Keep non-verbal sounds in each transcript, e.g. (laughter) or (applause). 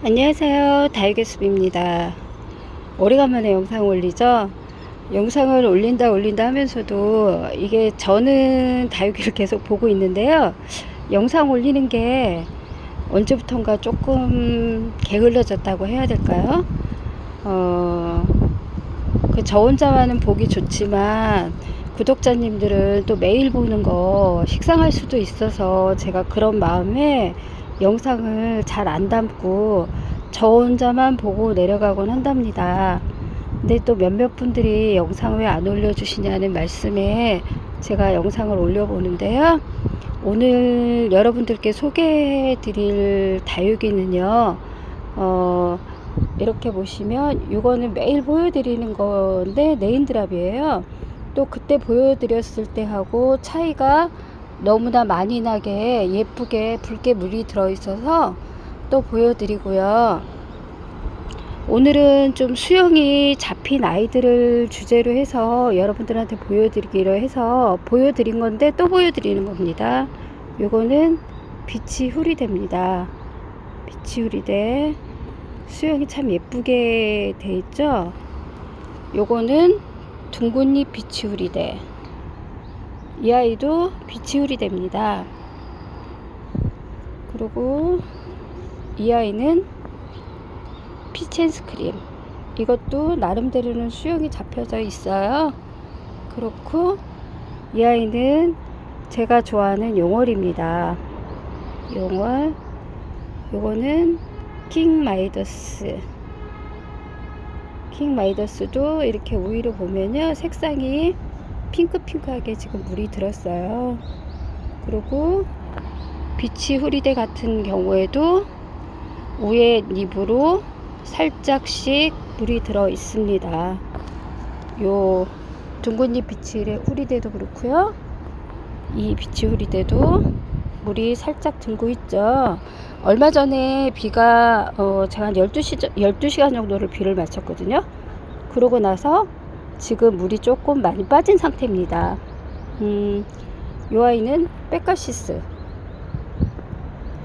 안녕하세요. 다이게습입니다. 오래간만에 영상 올리죠? 영상을 올린다 올린다 하면서도 이게 저는 다육이를 계속 보고 있는데요. 영상 올리는 게 언제부턴가 조금 게을러졌다고 해야 될까요? 어, 그 저 혼자만은 보기 좋지만 구독자님들은 또 매일 보는 거 식상할 수도 있어서 제가 그런 마음에 영상을 잘 안 담고 저 혼자만 보고 내려가곤 한답니다. 근데 또 몇몇 분들이 영상 왜 안 올려주시냐는 말씀에 제가 영상을 올려보는데요. 오늘 여러분들께 소개해 드릴 다육이는요, 어, 이렇게 보시면 이거는 매일 보여드리는 건데 네인드랍이에요. 또 그때 보여드렸을 때 하고 차이가 너무나 많이 나게 예쁘게 붉게 물이 들어있어서 또 보여드리고요. 오늘은 좀 수영이 잡힌 아이들을 주제로 해서 여러분들한테 보여드리기로 해서 보여드린 건데 또 보여드리는 겁니다. 요거는 빛이 후리대입니다. 빛이 후리대. 수영이 참 예쁘게 돼 있죠? 요거는 둥근잎 빛이 후리대. 이 아이도 비치울이 됩니다. 그리고 이 아이는 피첸스크림. 이것도 나름대로는 수영이 잡혀져 있어요. 그렇고 이 아이는 제가 좋아하는 용월입니다. 용월. 요거는 킹 마이더스. 킹 마이더스도 이렇게 우위로 보면요. 색상이 핑크핑크하게 지금 물이 들었어요. 그리고 비치 후리대 같은 경우에도 위에 잎으로 살짝씩 물이 들어 있습니다. 요 둥근잎 비치 후리대도 그렇고요. 이 비치 후리대도 물이 살짝 들고 있죠. 얼마 전에 비가 어 제가 한 12시 12시간 정도를 비를 맞췄거든요. 그러고 나서 지금 물이 조금 많이 빠진 상태입니다. 음, 요 아이는 백가시스.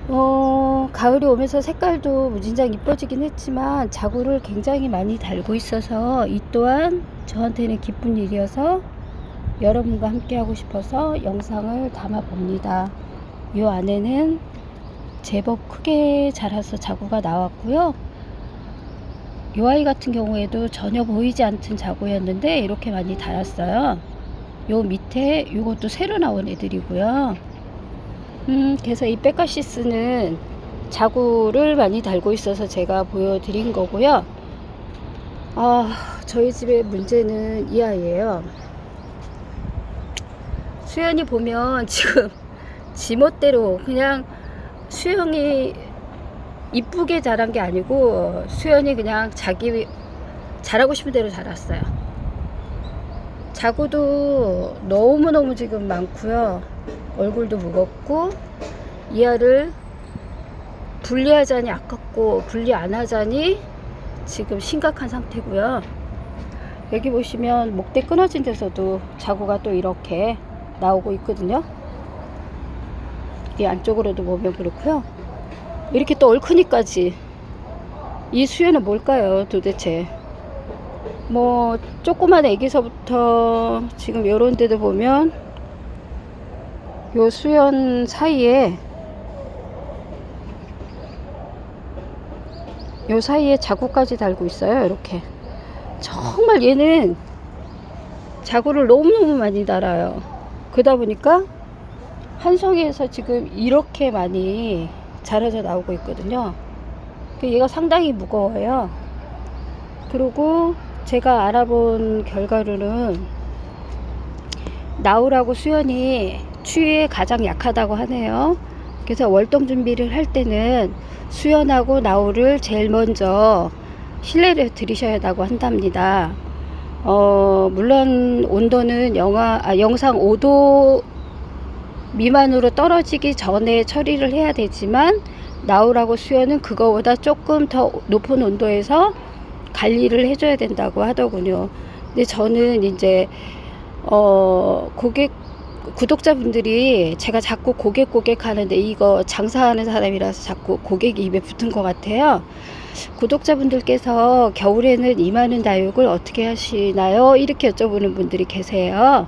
어, 가을이 오면서 색깔도 무진장 이뻐지긴 했지만 자구를 굉장히 많이 달고 있어서 이 또한 저한테는 기쁜 일이어서 여러분과 함께 하고 싶어서 영상을 담아 봅니다. 요 안에는 제법 크게 자라서 자구가 나왔고요. 요 아이 같은 경우에도 전혀 보이지 않던 자구였는데 이렇게 많이 달았어요. 요 밑에 요것도 새로 나온 애들이고요. 음, 그래서 이 백가시스는 자구를 많이 달고 있어서 제가 보여드린 거고요. 아, 저희 집의 문제는 이 아이예요. 수연이 보면 지금 (laughs) 지멋대로 그냥 수영이 이쁘게 자란 게 아니고 수연이 그냥 자기 잘하고 싶은 대로 자랐어요. 자구도 너무너무 지금 많고요. 얼굴도 무겁고 이하를 분리하자니 아깝고 분리 안 하자니 지금 심각한 상태고요. 여기 보시면 목대 끊어진 데서도 자구가 또 이렇게 나오고 있거든요. 이 안쪽으로도 보면 그렇고요. 이렇게 또 얼큰이까지. 이 수연은 뭘까요 도대체? 뭐 조그만 애기서부터 지금 요런 데도 보면 요 수연 사이에 요 사이에 자구까지 달고 있어요 이렇게. 정말 얘는 자구를 너무너무 많이 달아요. 그러다 보니까 한 송이에서 지금 이렇게 많이 자라져 나오고 있거든요. 얘가 상당히 무거워요. 그리고 제가 알아본 결과로는 나우라고 수연이 추위에 가장 약하다고 하네요. 그래서 월동 준비를 할 때는 수연하고 나우를 제일 먼저 실내를 들이셔야 하고 한답니다. 어, 물론 온도는 영하, 아, 영상 5도 미만으로 떨어지기 전에 처리를 해야 되지만 나우라고 수연은 그거보다 조금 더 높은 온도에서 관리를 해줘야 된다고 하더군요. 근데 저는 이제 어 고객 구독자분들이 제가 자꾸 고객 고객 하는데 이거 장사하는 사람이라서 자꾸 고객이 입에 붙은 것 같아요. 구독자분들께서 겨울에는 이만한 다육을 어떻게 하시나요? 이렇게 여쭤보는 분들이 계세요.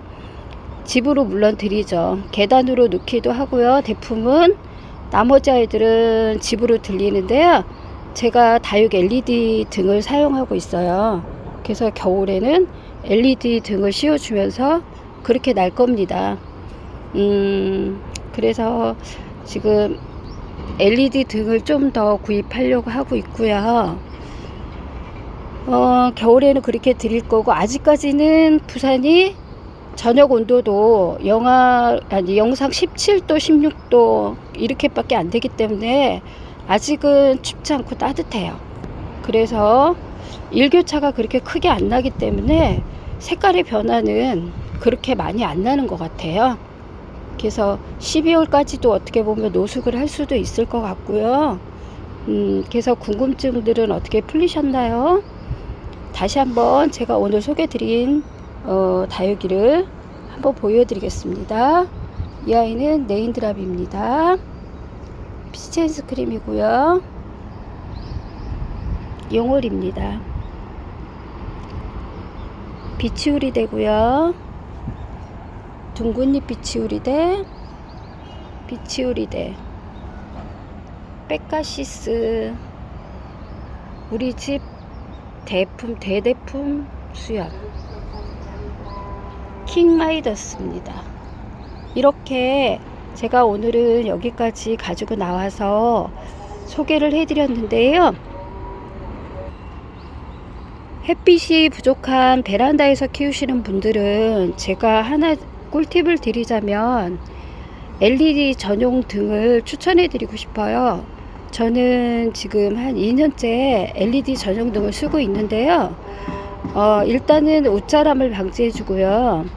집으로 물론 드리죠. 계단으로 넣기도 하고요. 대품은 나머지 아이들은 집으로 들리는데요. 제가 다육 LED 등을 사용하고 있어요. 그래서 겨울에는 LED 등을 씌워주면서 그렇게 날 겁니다. 음, 그래서 지금 LED 등을 좀 더 구입하려고 하고 있고요. 어, 겨울에는 그렇게 드릴 거고, 아직까지는 부산이 저녁 온도도 영하, 아니, 영상 17도, 16도 이렇게밖에 안 되기 때문에 아직은 춥지 않고 따뜻해요. 그래서 일교차가 그렇게 크게 안 나기 때문에 색깔의 변화는 그렇게 많이 안 나는 것 같아요. 그래서 12월까지도 어떻게 보면 노숙을 할 수도 있을 것 같고요. 음, 그래서 궁금증들은 어떻게 풀리셨나요? 다시 한번 제가 오늘 소개드린 어, 다육이를 한번 보여드리겠습니다. 이 아이는 네인드랍입니다. 피치앤스 크림이고요. 용월입니다. 비치우리 되고요. 둥근잎 비치우리 대, 비치우리 대, 백가시스, 우리 집 대품, 대대품 수염, 킹마이더스입니다. 이렇게 제가 오늘은 여기까지 가지고 나와서 소개를 해드렸는데요. 햇빛이 부족한 베란다에서 키우시는 분들은 제가 하나 꿀팁을 드리자면 LED 전용 등을 추천해 드리고 싶어요. 저는 지금 한 2년째 LED 전용 등을 쓰고 있는데요. 어, 일단은 옷자람을 방지해 주고요.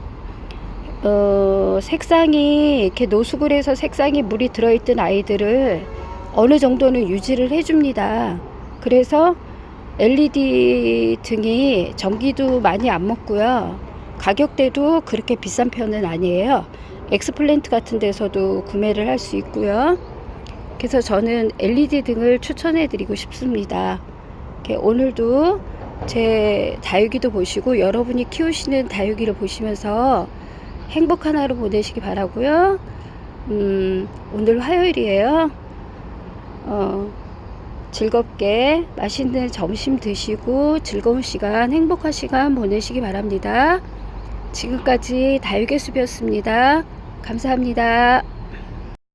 어, 색상이 이렇게 노숙을 해서 색상이 물이 들어있던 아이들을 어느 정도는 유지를 해줍니다. 그래서 LED 등이 전기도 많이 안 먹고요. 가격대도 그렇게 비싼 편은 아니에요. 엑스플랜트 같은 데서도 구매를 할 수 있고요. 그래서 저는 LED 등을 추천해 드리고 싶습니다. 오늘도 제 다육이도 보시고 여러분이 키우시는 다육이를 보시면서 행복한 하루 보내시기 바라고요. 음, 오늘 화요일이에요. 어, 즐겁게 맛있는 점심 드시고 즐거운 시간, 행복한 시간 보내시기 바랍니다. 지금까지 다육의 숲이었습니다. 감사합니다.